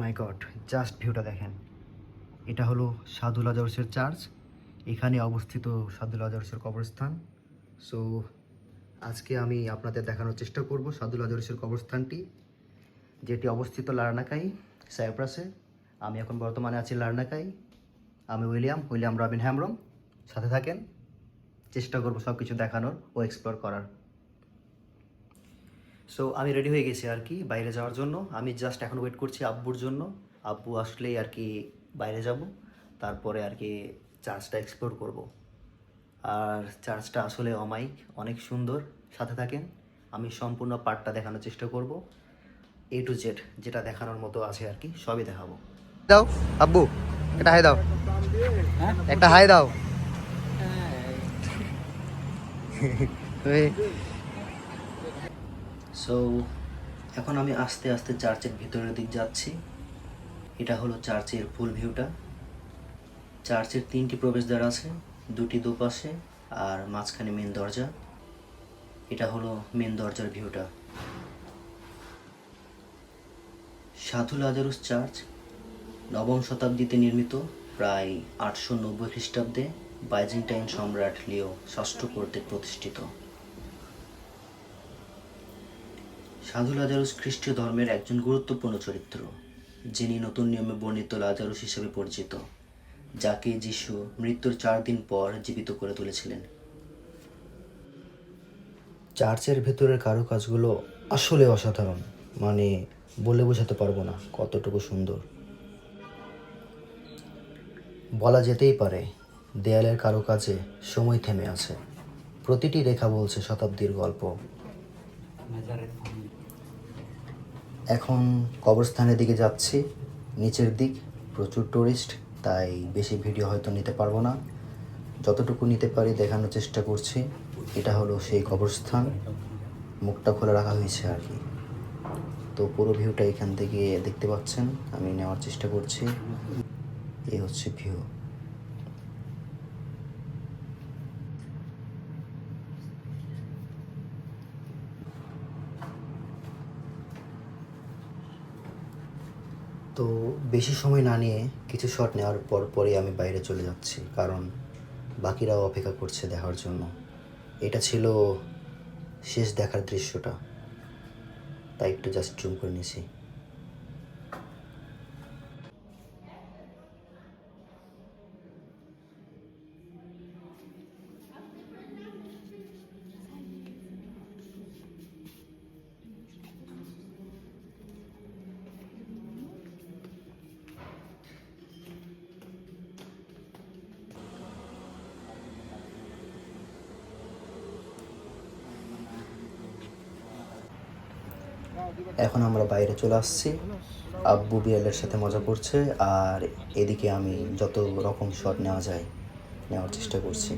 মাই god, just ভিউটা দেখেন। এটা হলো সাধু লাজারসের চার্চ, এখানে অবস্থিত সাধু লাজারসের কবরস্থান। সো আজকে আমি আপনাদের দেখানোর চেষ্টা করব সাধু লাজারসের কবরস্থানটি, যেটি অবস্থিত লার্নাকাই, সাইপ্রাসে। আমি এখন বর্তমানে আছি লার্নাকাই। আমি উইলিয়াম উইলিয়াম রবিন হ্যামরম। সাথে থাকেন, চেষ্টা করব সব কিছু দেখানোর ও এক্সপ্লোর করার। সো আমি রেডি হয়ে গেছি আর কি বাইরে যাওয়ার জন্য। আমি জাস্ট এখন ওয়েট করছি আব্বুর জন্য। আব্বু আসলেই আর কি বাইরে যাব। তারপরে আর কি চার্চটা এক্সপ্লোর করব। আর চার্চটা আসলে অমাইক অনেক সুন্দর। সাথে থাকেন আমি সম্পূর্ণ পার্টটা দেখানোর চেষ্টা করব। এ টু জেড যেটা দেখানোর মতো আছে আর কি সবই দেখাবো। দাও আব্বু একটা হাই দাও। একটা হাই দাও। সো এখন আমি আস্তে আস্তে চার্চের ভিতরের দিক যাচ্ছি। এটা হলো চার্চের ফুল ভিউটা। চার্চের তিনটি প্রবেশদ্বার আছে, দুটি দুপাশে আর মাঝখানে মেন দরজা। এটা হলো মেন দরজার ভিউটা। সাধু লাজারুস চার্চ নবম শতাব্দীতে নির্মিত, প্রায় আটশো নব্বই খ্রিস্টাব্দে বাইজেন্টাইন সম্রাট লিও ষষ্ঠ কর্তৃক প্রতিষ্ঠিত। সাধু লাজারুস খ্রিস্টীয় ধর্মের একজন গুরুত্বপূর্ণ চরিত্র, যিনি নতুন নিয়মে বর্ণিত লাজারুস হিসেবে পরিচিত, যাকে যিশু মৃত্যুর চার দিন পর জীবিত করে তুলেছিলেন। চার্চের ভেতরের কারুকাজগুলো আসলে অসাধারণ মানে বলে বোঝাতে পারব না কতটুকু সুন্দর। বলা যেতেই পারে, দেয়ালের কারুকাজে সময় থেমে আছে। প্রতিটি রেখা বলছে শতাব্দীর গল্প। এখন কবরস্থানের দিকে যাচ্ছি। নিচের দিক, প্রচুর টুরিস্ট তাই বেশি ভিডিও হয়তো নিতে পারব না। যতটুকু নিতে পারি দেখানোর চেষ্টা করছি। এটা হলো সেই কবরস্থান। মুখটা খোলা রাখা হয়েছে আর কি। তো পুরো ভিউটা এখান থেকে দেখতে পাচ্ছেন। আমি নেওয়ার চেষ্টা করছি। এই হচ্ছে ভিউ তো বেশি সময় না নিয়ে কিছু শট নেওয়ার পর পরে আমি বাইরে চলে যাচ্ছি, কারণ বাকিরাও অপেক্ষা করছে দেখার জন্য। এটা ছিল শেষ দেখার দৃশ্যটা। তাই একটু জাস্ট জুম করে নিয়েছি। এখন আমরা বাইরে চলে আসছি। আব্বু বিড়ালের সাথে মজা করছে আর এদিকে আমি যত রকম শট নেওয়া যায় নেওয়ার চেষ্টা করছি।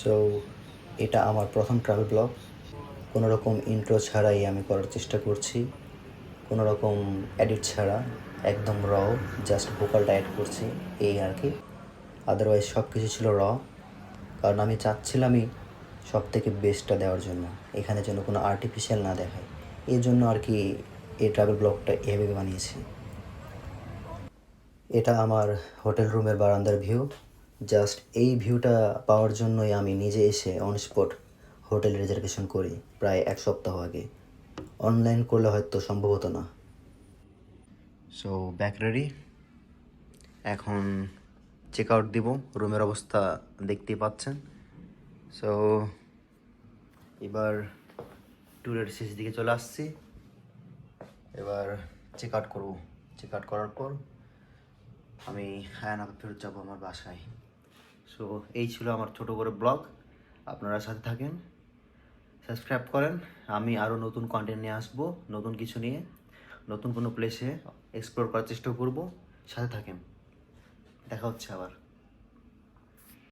সো এটা আমার প্রথম ট্রাভেল ব্লগ কোনো রকম ইন্ট্রো ছাড়াই আমি করার চেষ্টা করছি। কোনো রকম এডিট ছাড়া, একদম র জাস্ট ভোকালটা অ্যাড করছি, এই আর কি। আদারওয়াইজ সব কিছু ছিল র কারণ আমি চাচ্ছিলামই সব থেকে বেস্টটা দেওয়ার জন্য, এখানে যেন কোনো আর্টিফিশিয়াল না দেখায়। এই জন্য আর কি এই ট্রাভেল ব্লগটা এভাবে বানিয়েছি। এটা আমার হোটেল রুমের বারান্দার ভিউ জাস্ট এই ভিউটা পাওয়ার জন্যই আমি নিজে essay on spot hotel reservation করি, প্রায় এক সপ্তাহ আগে। অনলাইন করলে হয়তো সম্ভব হতো না। সো ব্যাক রেডি এখন চেক আউট দিব রুমের অবস্থা দেখতেই পাচ্ছেন। সো এবার ট্যুরের শেষ দিকে চলে আসছি। এবার চেক আউট করব। চেক আউট করার পর আমি হায়ানাকে ফেরত যাব আমার বাসায়। সো এই ছিল আমার ছোটো করে ব্লগ। আপনারা সাথে থাকেন। সাবস্ক্রাইব করেন। আমি আরও নতুন কন্টেন্ট নিয়ে আসব, নতুন কিছু নিয়ে, নতুন কোনো প্লেসে এক্সপ্লোর করার চেষ্টা করব। সাথে থাকেন। দেখা হচ্ছে আবার।